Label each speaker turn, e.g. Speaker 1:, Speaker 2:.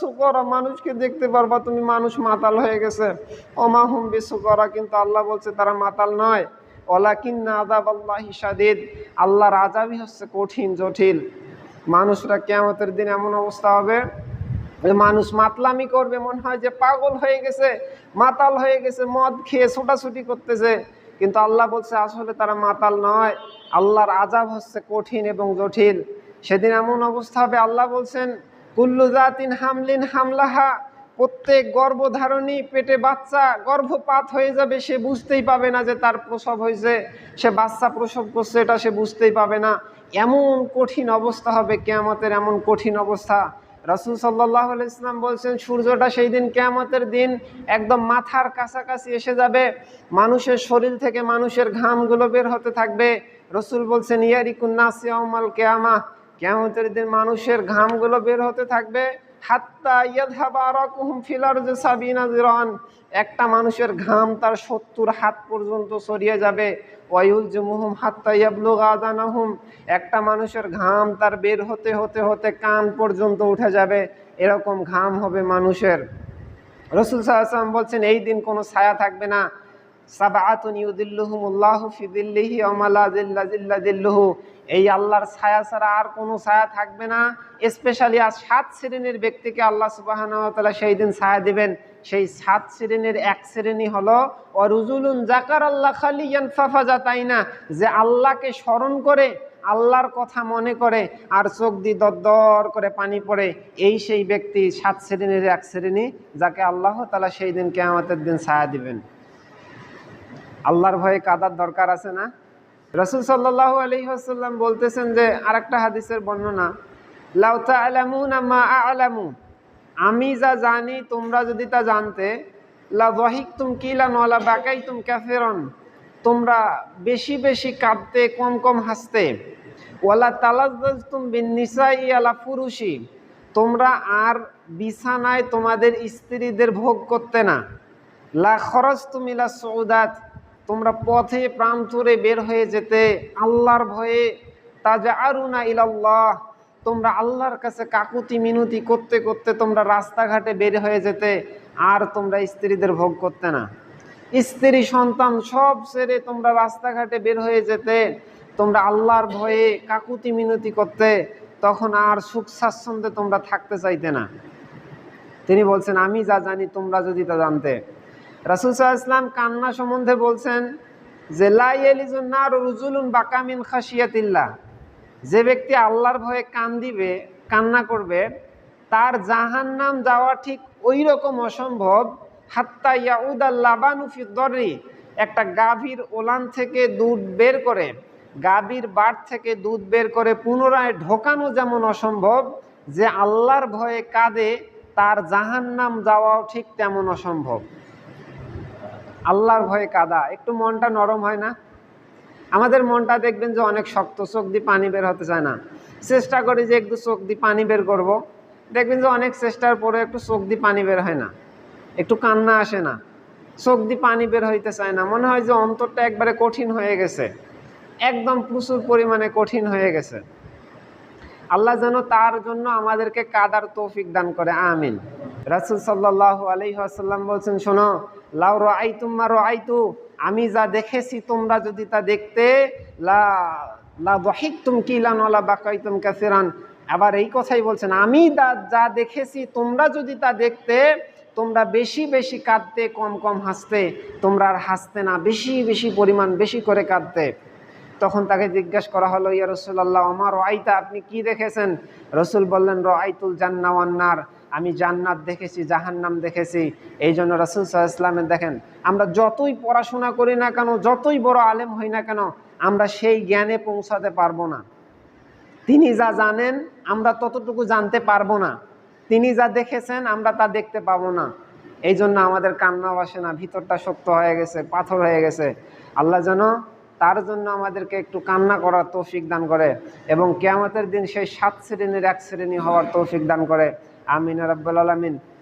Speaker 1: সুকরা, মানুষকে দেখতে পারবা তুমি মানুষ মাতাল হয়ে গেছে। ওমা হুম বিশ্বকরা কিন্তু আল্লাহ বলছে তারা মাতাল নয়। ওলাকিন আদাব আল্লাহ সাদিদ আল্লাহর আজাবই হচ্ছে কঠিন, জটিল। মানুষরা কেমতের দিন এমন অবস্থা হবে মানুষ মাতলামি করবে, মনে হয় যে পাগল হয়ে গেছে, মাতাল হয়ে গেছে, মদ খেয়ে ছোটাছুটি করতেছে। কিন্তু আল্লাহ বলছে, আসলে তারা মাতাল নয়। আল্লাহর আজাব হচ্ছে কঠিন এবং জটিল। সেদিন এমন অবস্থা হবে, আল্লাহ বলছেন কুল্লু জাতিন হামলিন হামলাহা। প্রত্যেক গর্ভধারণী পেটে বাচ্চা গর্ভপাত হয়ে যাবে, সে বুঝতেই পাবে না যে তার প্রসব হয়েছে। সে বাচ্চা প্রসব করছে, এটা সে বুঝতেই পাবে না। এমন কঠিন অবস্থা হবে, কেয়ামতের এমন কঠিন অবস্থা। রাসুল সাল্লাহ ইসলাম বলছেন, সূর্যটা সেই দিন কেয়ামতের দিন একদম মাথার কাছাকাছি এসে যাবে। মানুষের শরীর থেকে মানুষের ঘামগুলো বের হতে থাকবে। রসুল বলছেন ইয়ারিকুন্নাসিয়ামাল কেয়ামা। কেয়ামতের দিন মানুষের ঘামগুলো বের হতে থাকবে। একটা মানুষের ঘাম তার সত্তর হাত পর্যন্ত ছড়িয়ে যাবে। একটা মানুষের ঘাম তার বের হতে হতে হতে কান পর্যন্ত উঠে যাবে। এরকম ঘাম হবে মানুষের। রসুল সাল্লাম বলছেন, এই দিন কোনো ছায়া থাকবে না। এই আল্লাহর ছায়া ছাড়া আর কোনো ছায়া থাকবে না। স্পেশালি আর সাত শ্রেণির ব্যক্তিকে আল্লাহ তাআলা সেই দিন ছায়া দিবেন। সেই সাত শ্রেণির এক শ্রেণি হলো অরুজুলুন জাকার আল্লাহ খালিয়ান ফাফাজা তাই না যে আল্লাহকে স্মরণ করে, আল্লাহর কথা মনে করে, আর চোখ দিয়ে দরদর করে পানি পড়ে। এই সেই ব্যক্তি সাত শ্রেণির এক শ্রেণি, যাকে আল্লাহ তালা সেই দিন কেয়ামতের দিন ছায়া দিবেন। আল্লাহর ভয়ে কাদার দরকার আছে না? রসুল সাল্লাহ আলহিহাসাল্লাম বলতেছেন যে, আরেকটা হাদিসের বর্ণনা লাউতা আলামু না মা আলামু। আমি যা জানি, তোমরা যদি তা জানতে, লা ওয়াহিক তুম কিলা নলা বাকাই তুম ক্যাফেরন তোমরা বেশি বেশি কাঁদতে, কম কম হাসতে। ওয়ালা তালাজ তুম বিন নিসাই আলা ফুরুষি তোমরা আর বিছানায় তোমাদের স্ত্রীদের ভোগ করতে না। লা খরচ তুমিলা সৌদাত তোমরা পথে প্রান্তরে বের হয়ে যেতে আল্লাহর ভয়ে। তাজা আরুনা ইলাল্লাহ। তোমরা আল্লাহর কাছে কাকুতি মিনতি করতে করতে তোমরা রাস্তাঘাটে বের হয়ে যেতে, আর তোমরা স্ত্রীদের ভোগ করতে না। স্ত্রী, সন্তান সব ছেড়ে তোমরা রাস্তাঘাটে বের হয়ে যেতে, তোমরা আল্লাহর ভয়ে কাকুতি মিনতি করতে, তখন আর সুখ স্বাচ্ছন্দ্যে তোমরা থাকতে চাইতে না। তিনি বলছেন, আমি যা জানি তোমরা যদি তা জানতে। রাসুল ইসলাম কান্না সম্বন্ধে বলছেন যে রুজুলুন বাকামিন খাসিয়াতিল্লা যে ব্যক্তি আল্লাহর ভয়ে কান দিবে কান্না করবে, তার জাহান্নাম যাওয়া ঠিক ওই রকম অসম্ভব, হাত্তা ইয়াউদ আল্লাবানুফি দরি একটা গাভীর ওলান থেকে দুধ বের করে, গাভীর বাট থেকে দুধ বের করে পুনরায় ঢোকানো যেমন অসম্ভব, যে আল্লাহর ভয়ে কাঁদে, তার জাহান্নাম যাওয়াও ঠিক তেমন অসম্ভব। আল্লাহর ভয়ে কাদা। একটু মনটা নরম হয় না? আমাদের মনটা দেখবেন যে অনেক শক্ত, চোখ দিয়ে পানি বের হতে চায় না। চেষ্টা করি যে একটু চোখ দিয়ে পানি বের করব। দেখবেন যে অনেক চেষ্টার পরে একটু চোখ দিয়ে পানি বের হয় না। একটু কান্না আসে না। চোখ দিয়ে পানি বের হইতে চায় না। মনে হয় যে অন্তরটা একবারে কঠিন হয়ে গেছে। একদম প্রচুর পরিমাণে কঠিন হয়ে গেছে। আল্লাহ যেন তার জন্য আমাদেরকে কাদার তৌফিক দান করে। আমিন। রাসুল সাল্লাহ আলহিহাসাল্লাম বলছেন, শোনো, লাউ রাই তুম্মা রাইতু আমি যা দেখেছি তোমরা যদি তা দেখতে, লা লা তুম কাসিরান। আবার এই কথাই বলছেন, আমি যা দেখেছি তোমরা যদি তা দেখতে, তোমরা বেশি বেশি কাঁদতে, কম কম হাসতে, তোমরা আর হাসতে না, বেশি বেশি পরিমাণ বেশি করে কাঁদতে। তখন তাকে জিজ্ঞেস করা হলো, ইয়া রসুল্লাহ আমার আইতা আপনি কি দেখেছেন? রসুল বললেন র আইতুল জান্নাওয়ান্নার আমি জান্নাত দেখেছি, জাহান্নাম দেখেছি। এই জন্য রসুল ইসলামের দেখেন, আমরা যতই পড়াশোনা করি না কেন, যতই বড় আলেম হই না কেন, আমরা সেই জ্ঞানে পৌঁছাতে পারব না। তিনি যা জানেন, আমরা ততটুকু জানতে পারব না। তিনি যা দেখেছেন, আমরা তা দেখতে পাবো না। এই জন্য আমাদের কান্না বাসে না, ভিতরটা শক্ত হয়ে গেছে, পাথর হয়ে গেছে। আল্লাহ যেন তার জন্য আমাদেরকে একটু কান্না করার তৌফিক দান করে এবং কেয়ামতের দিন সেই সাত শ্রেণির এক শ্রেণি হওয়ার তৌফিক দান করে। আমিন রব্বুল আলমিন।